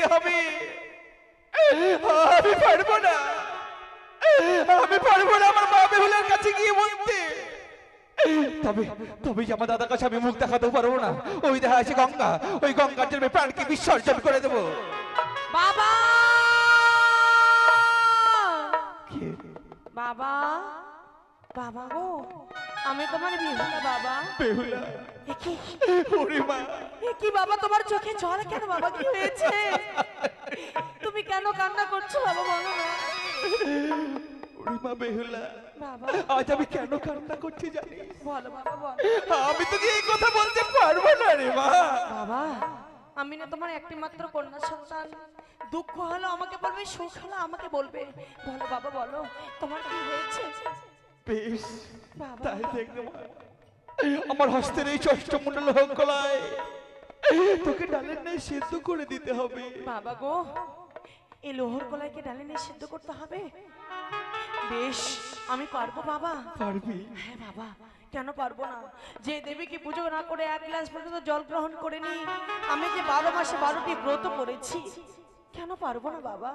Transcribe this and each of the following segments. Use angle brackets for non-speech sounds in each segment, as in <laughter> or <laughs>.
দিতে হবে। আমি পারব না। আমি পারব না আমার মা বেহুলার কাছে গিয়ে বলতে। তবে তবে আমার দাদার কাছে আমি মুখ দেখাতে পারব না। ওই দেখা আছে গঙ্গা। ওই গঙ্গার জন্য প্রাণকে বিসর্জন করে দেবো। বাবা! বাবা? বাবা গো? আমি তোমার বিহুলা বাবা। বেহুলা। কি? ওরে মা। কি বাবা তোমার চোখে জল? কেন বাবা কি হয়েছে? তুমি কেন কান্না করছ বাবা বলো না। ওরে মা বেহুলা। বাবা। আজ আমি কেন কান্না করছি জানি বলো বাবা বলো। আমি তোকে এই কথা বলতে পারব না রে মা। বাবা আমি না তোমার একটি মাত্র কন্যা সন্তান। দুঃখ হলো আমাকে বলবে সুখ হলো আমাকে বলবে। বলো বাবা বলো তোমার কি হয়েছে? বেশ তাই দেখবে আমার হস্তের এই ষষ্ঠ মন্ডল হোক তোকে ডালের নাই সেদ্ধ করে দিতে হবে। বাবা গো এই লোহর কলাইকে ডালে নিয়ে সিদ্ধ করতে হবে? বেশ আমি পারব বাবা। পারবি? হ্যাঁ বাবা কেন পারব না? যে দেবীকে পুজো না করে এক গ্লাস পর্যন্ত জল গ্রহণ করিনি আমি যে বারো মাসে বারোটি ব্রত করেছি কেন পারব না বাবা।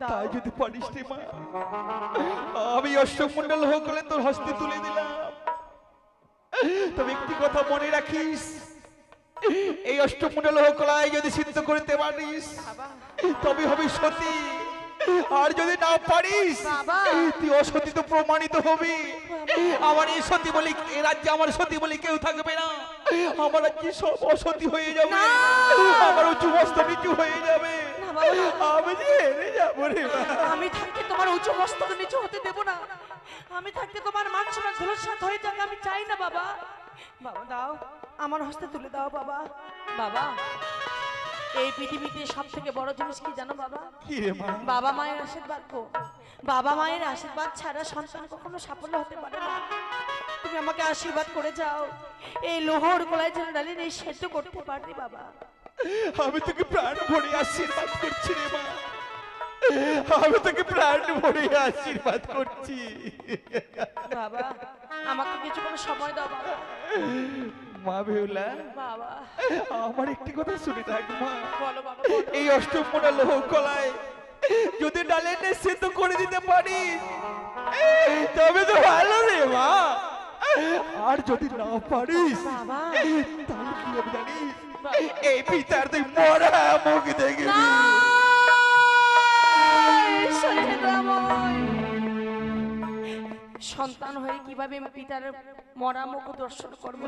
তাই যদি পারিস রে মা। আমি হোক তোর হস্তে তুলে দিলাম। তবে একটি কথা মনে রাখিস এই অষ্টম মন্ডল হোক যদি সিদ্ধ করতে পারিস তবে হবে সতী। আর যদি না পারিস। তুই অসতী তো প্রমাণিত হবি। আমার এই সতী বলি এ রাজ্যে আমার সতী বলি কেউ থাকবে না। আমার রাজ্যে সব অসতী হয়ে যাবে। আমার উঁচু বস্ত্র নিচু হয়ে যাবে। বাবা, আমি যে হেরে যাব রে আমি থাকতে তোমার উঁচু মস্তক নিচু হতে দেব না। আমি থাকতে তোমার মান সম্মান ধুলসাত হয়ে যাক আমি চাই না বাবা। বাবা দাও আমার হস্তে তুলে দাও বাবা। বাবা এই পৃথিবীতে সব থেকে বড় জিনিস কি জানো বাবা? বাবা মায়ের আশীর্বাদ গো বাবা মায়ের আশীর্বাদ ছাড়া সন্তান কখনো সাফল্য হতে পারে না। তুমি আমাকে আশীর্বাদ করে যাও। এই লোহর গলায় যেন ডালিয়ে এই সেদ্ধ করতে পারবি বাবা। আমি তোকে প্রাণ ভরে আশীর্বাদ করছি রে মা আমি তোকে প্রাণ ভরে আশীর্বাদ করছি বাবা আমাকে কিছু কোনো সময় দাও বাবা মা বেহুলা বাবা আমার একটি কথা শুনে থাক মা বলো বাবা এই অষ্টম লোহ কলায় যদি ডালে নে সেদ্ধ করে দিতে পারি তবে তো ভালো রে মা আর যদি না পারিস বাবা তাহলে কি হবে জানিস এই পিতার তুই মরা মুখ দেখবি সন্তান হয়ে কীভাবে পিতার মরা মুখ দর্শন করব?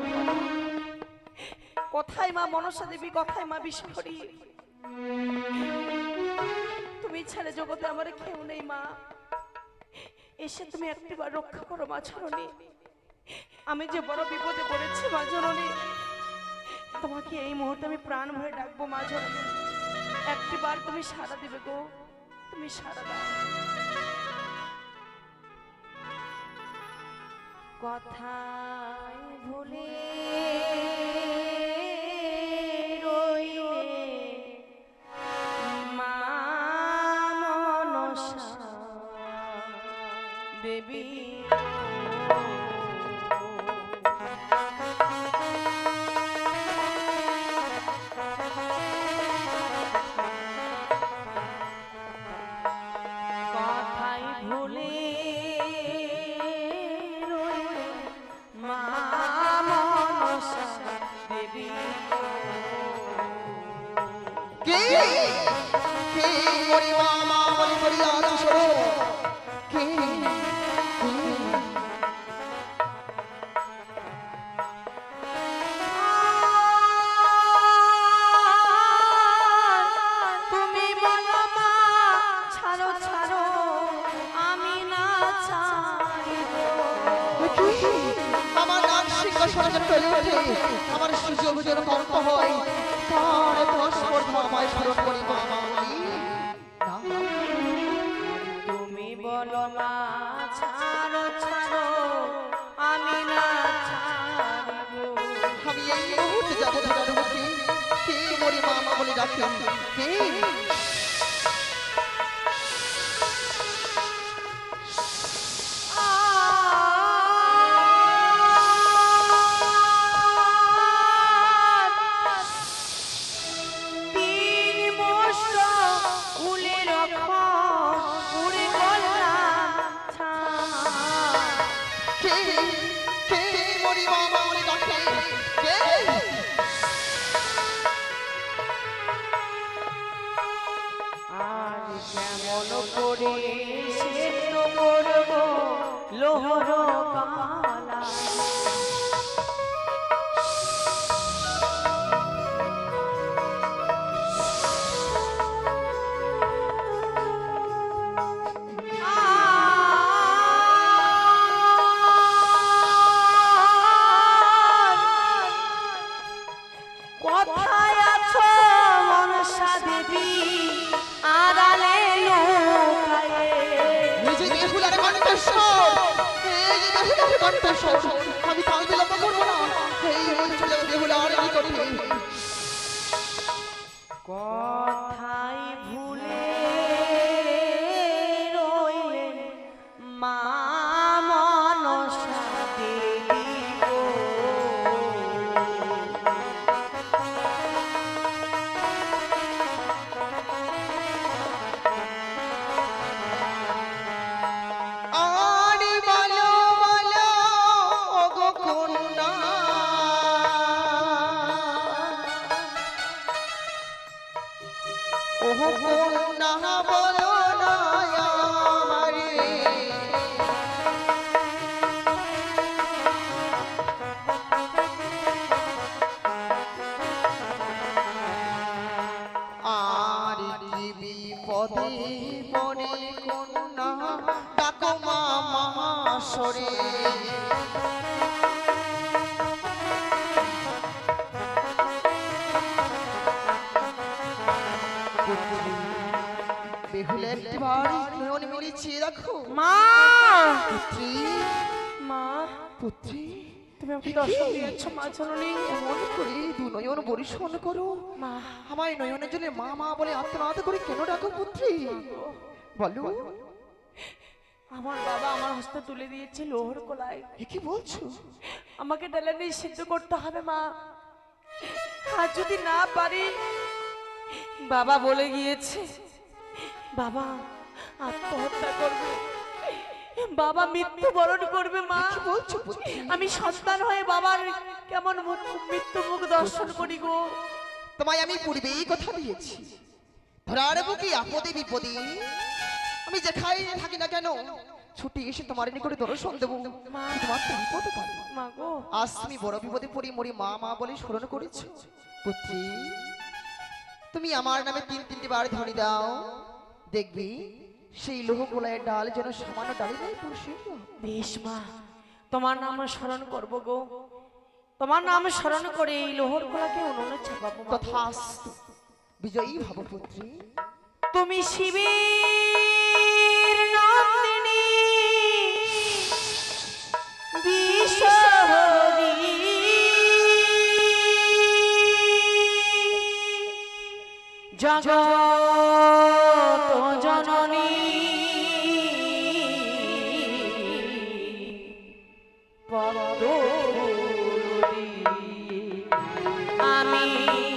কোথায় মা মনসা দেবী, কোথায় মা বিশ্বরী তুমি ছেলে জগতে আমার কেউ নেই, মা। এসে তুমি একটিবার রক্ষা করো, মা, জননী। আমি যে বড় বিপদে পড়েছি, মা, জননী। তোমাকে এই মুহূর্তে আমি প্রাণ ভরে ডাকবো, মা জননী একটিবার তুমি সারা দিবে গো, তুমি সারা দাও। কথায় ভুলে দেবী। ভুলে সিংহাসনে যেন আমার সুযোগ যেন কর্ম হয় তার তোমার স্পর্ধা আমায় স্মরণ করি মা মা মরি না তুমি বলো মা ছাড়ো ছাড়ো আমি না ছাড়িব। আমি এই মুহূর্তে যাব কে মরি মা মা বলে ডাকে কে? করে সিদ্ধ করব লোহর কালা 啊 <laughs> 手 ওহো কন্যা বলো না মনে ডাকো মা মহাসরে বেহুলের দর্শন দিয়েছ মা জননী এমন করে দু নয়ন পরিশোধ করো। মা। আমায় মা মা বলে আত্মনাদ করে কেন ডাকো পুত্রী? বলো। আমার বাবা আমার হস্তে তুলে দিয়েছে লোহর কোলায়। এ কি বলছো? আমাকে ডালে নিয়ে সিদ্ধ করতে হবে মা। আর যদি না পারি বাবা বলে গিয়েছে বাবা আত্মহত্যা বাবা মৃত্যুবরণ করবে মা। আমি সন্তান হয়ে বাবার কেমন মৃত্যু মুখ দর্শন করি গো। তোমায় আমি পূর্বেই কথা দিয়েছি। ধরার বুকে আপদে বিপদে। আমি যেখাই থাকি না কেন ছুটি এসে তোমার নিকটে দর্শন দেবো। মা। তোমার তো বিপদ পারে আজ তুমি বড় বিপদে পড়ি মরি মা মা বলে স্মরণ করেছ। পুত্রী তুমি আমার নামে তিন তিনটি বার ধরে দাও। দেখবি সেই লোহ গোলায় ডাল যেন সামান্য ডালে নাই পড়ছে বেশ মা তোমার নাম স্মরণ করব গো। তোমার নাম স্মরণ করে এই লোহর খোলাকে উনুনে চাপাবো মা তথাস্তু বিজয়ী ভব পুত্রী তুমি শিবের নন্দিনী আমি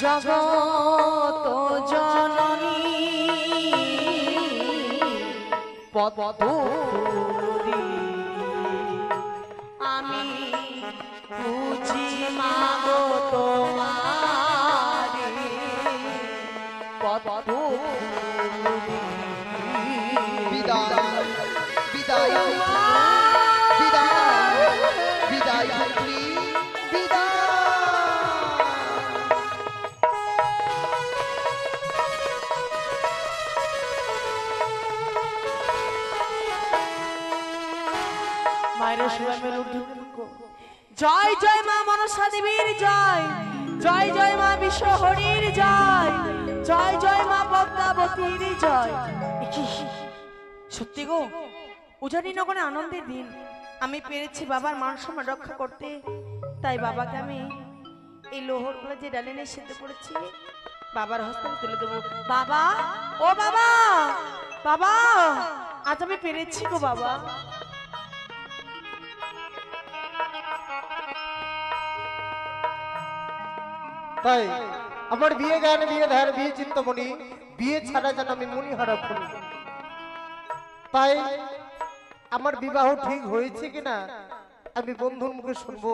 জগত জননী পদ আমি বুঝি মাগো তোমার। পদ জয় জয় মা মনসা দেবীর জয়। জয় জয় মা বিশ্ব হরির জয়। জয় জয় মা পদ্মাবতীর জয়। সত্যি গো, উজানি নগরে আনন্দের দিন। আমি পেরেছি বাবার মান সম্মান রক্ষা করতে। তাই বাবাকে আমি এই লোহরগুলো যে ডালিনে সেদ্ধ করেছি, বাবার হস্তে তুলে দেবো। বাবা, ও বাবা বাবা, আজ আমি পেরেছি গো বাবা। তাই আমার বিয়ে গান, বিয়ে ধার, বিয়ে চিন্তমণি বিয়ে ছাড়া যেন আমি মনি হারা ফুলি তাই আমার বিবাহ ঠিক হয়েছে কিনা আমি বন্ধুর মুখে শুনব।